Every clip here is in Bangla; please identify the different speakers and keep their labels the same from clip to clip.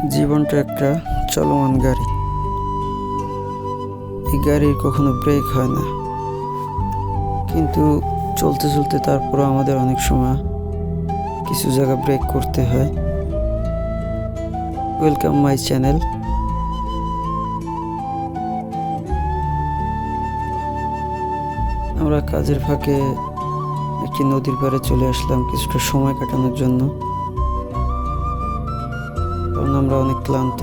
Speaker 1: জীবনটা একটা চলমান গাড়ি। এই গাড়ির কখনো ব্রেক হয় না। কিন্তু চলতে চলতে তারপরও আমাদের অনেক সময় কিছু জায়গা ব্রেক করতে হয়। ওয়েলকাম মাই চ্যানেল আমরা কাজের ফাঁকে একটি নদীর পাড়ে চলে আসলাম কিছুটা সময় কাটানোর জন্য। আমরা অনেক ক্লান্ত।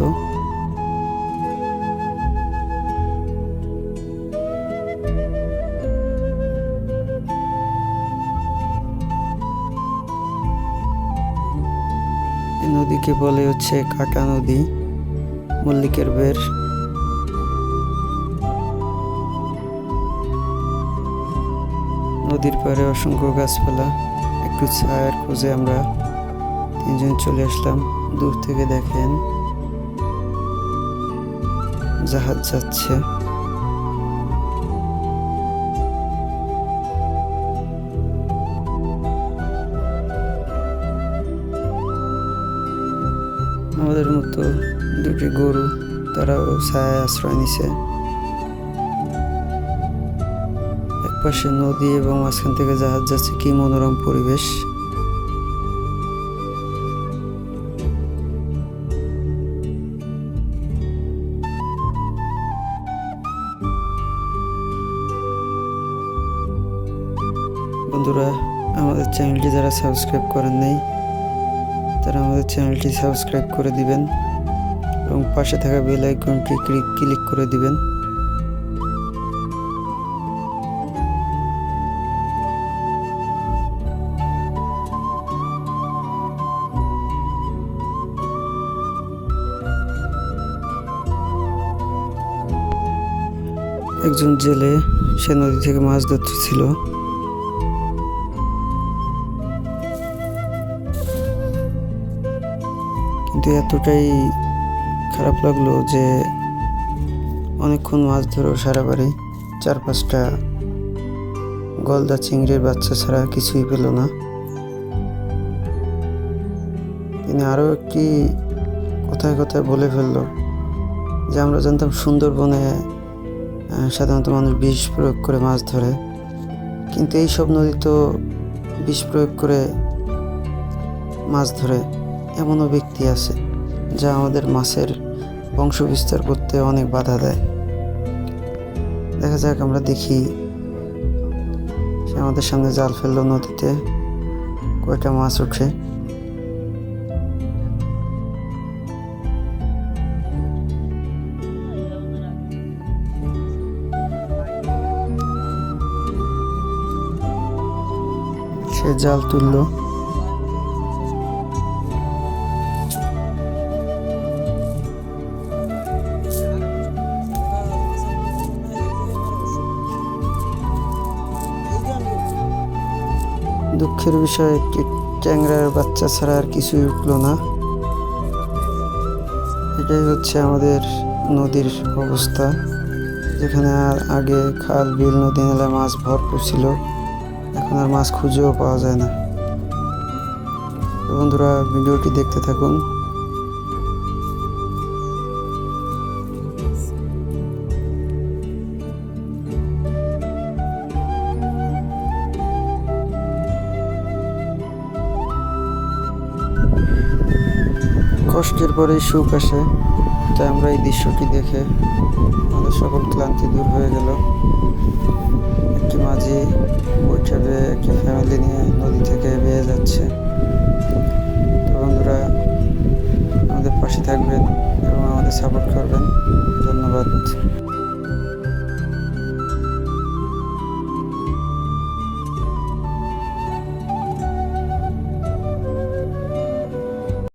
Speaker 1: নদীকে বলে হচ্ছে কাটা নদী, মল্লিকের বের। নদীর পাড়ে অসংখ্য গাছপালা, একটু ছায়ার খোঁজে আমরা তিনজন চলে আসলাম। দূর থেকে দেখেন জাহাজ যাচ্ছে। আমাদের মতো দুটি গরু তারাও ছায়ায় আশ্রয় নিছে। একপাশে নদী এবং মাঝখান থেকে জাহাজ যাচ্ছে। কি মনোরম পরিবেশ। বন্ধুরা, আমাদের চ্যানেলটি যারা সাবস্ক্রাইব করেন নাই, তারা আমাদের চ্যানেলটি সাবস্ক্রাইব করে দিবেন এবং পাশে থাকা বেল আইকনটি ক্লিক ক্লিক করে দিবেন। একজন জেলে সে নদী থেকে মাছ ধরতেছিল। কিন্তু এতটাই খারাপ লাগল যে অনেকক্ষণ মাছ ধরেও সারা বাড়ি চার পাঁচটা গলদা চিংড়ির বাচ্চা ছাড়া কিছুই পেল না। তিনি আরও একটি কথায় কথায় বলে ফেলল যে আমরা জানতাম সুন্দরবনে সাধারণত মানুষ বিষ প্রয়োগ করে মাছ ধরে। কিন্তু এই সব নদী তো বিষ প্রয়োগ করে মাছ ধরে। এমনও ব্যক্তি আছে যা আমাদের মাছের বংশ বিস্তার করতে অনেক বাধা দেয়। দেখা যাক, আমরা দেখি সে আমাদের সামনে জাল ফেলল নদীতে, কয়টা মাছ ওঠে সে জাল তুললো। দুঃখের বিষয় একটি ট্যাংরার বাচ্চা ছাড়া আর কিছুই উঠল না। এটাই হচ্ছে আমাদের নদীর অবস্থা, যেখানে আর আগে খাল, বিল, নদী নালায় মাছ ভরপুর ছিল, এখন আর মাছ খুঁজেও পাওয়া যায় না। বন্ধুরা, ভিডিওটি দেখতে থাকুন। কষ্টের পরেই সুখ আসে। তাই আমরা এই দৃশ্যটি দেখে আমাদের সকল ক্লান্তি দূর হয়ে।